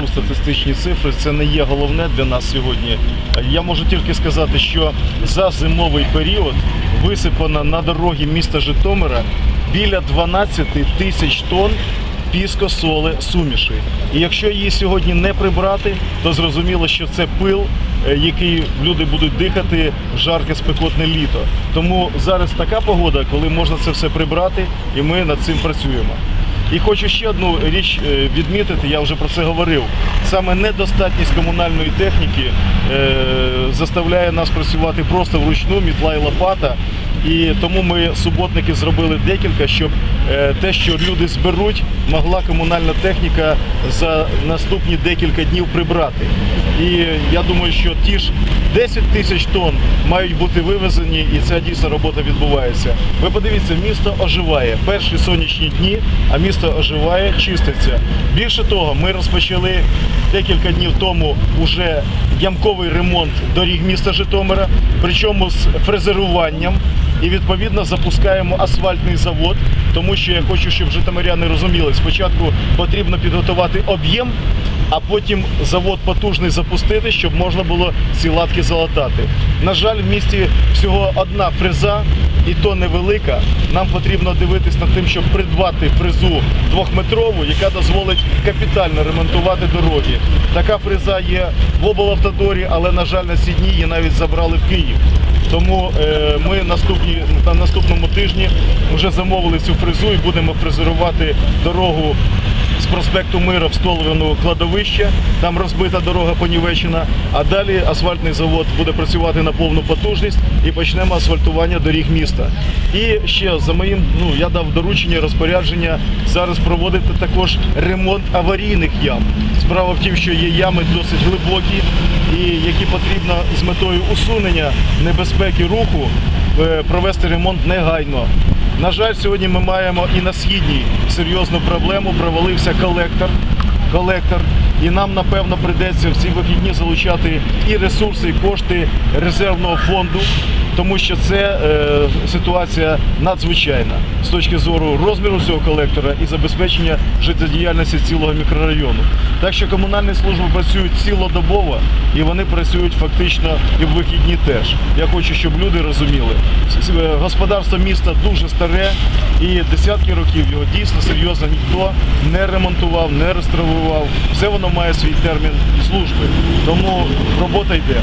скажу статистичні цифри. Це не є головне для нас сьогодні. Я можу тільки сказати, що за зимовий період висипано на дорогі міста Житомира біля 12 тисяч тонн піскосоли суміші. І якщо її сьогодні не прибрати, то зрозуміло, що це пил, е, який люди будуть дихати в жарке спекотне літо. Тому зараз така погода, коли можна це все прибрати, і ми над цим працюємо. І хочу ще одну річ е, відмітити, я вже про це говорив. Саме недостатність комунальної техніки е, заставляє нас працювати просто вручну, мітла і лопата. І тому ми суботники зробили декілька, щоб е, те, що люди зберуть, могла комунальна техніка за наступні декілька днів прибрати. І я думаю, що ті ж 10 тисяч тонн мають бути вивезені, і ця дійсно робота відбувається. Ви подивіться, місто оживає. Перші сонячні дні, а місто оживає, чиститься. Більше того, ми розпочали декілька днів тому уже ямковий ремонт доріг міста Житомира, причому з фрезеруванням. І відповідно запускаємо асфальтний завод, тому що я хочу, щоб житомиряни розуміли, спочатку потрібно підготувати об'єм, а потім завод потужний запустити, щоб можна було ці латки залатати. На жаль, в місті всього одна фреза, і то невелика. Нам потрібно дивитись над тим, щоб придбати фрезу двохметрову, яка дозволить капітально ремонтувати дороги. Така фреза є в облавтодорі, але на жаль, на ці дні її навіть забрали в Київ. Тому е, ми наступні, на наступному тижні вже замовили цю фрезу і будемо фрезерувати дорогу проспекту Мира в сторону кладовища. Там розбита дорога понівечена. А далі асфальтний завод буде працювати на повну потужність і почнемо асфальтування доріг міста. І ще за моїм, ну я дав доручення, розпорядження зараз проводити також ремонт аварійних ям. Справа в тім, що є ями досить глибокі і які потрібно з метою усунення небезпеки руху е, провести ремонт негайно. На жаль, сьогодні ми маємо і на східній серйозну проблему. Провалився колектор. Колектор, і нам напевно прийдеться в ці вихідні залучати і ресурси, і кошти резервного фонду, тому що це е, ситуація надзвичайна з точки зору розміру цього колектора і забезпечення життєдіяльності цілого мікрорайону. Так що комунальні служби працюють цілодобово і вони працюють фактично і в вихідні теж. Я хочу, щоб люди розуміли, е, господарство міста дуже старе і десятки років його дійсно серйозно ніхто не ремонтував, не реставрував. Все воно має свій термін служби. Тому робота йде.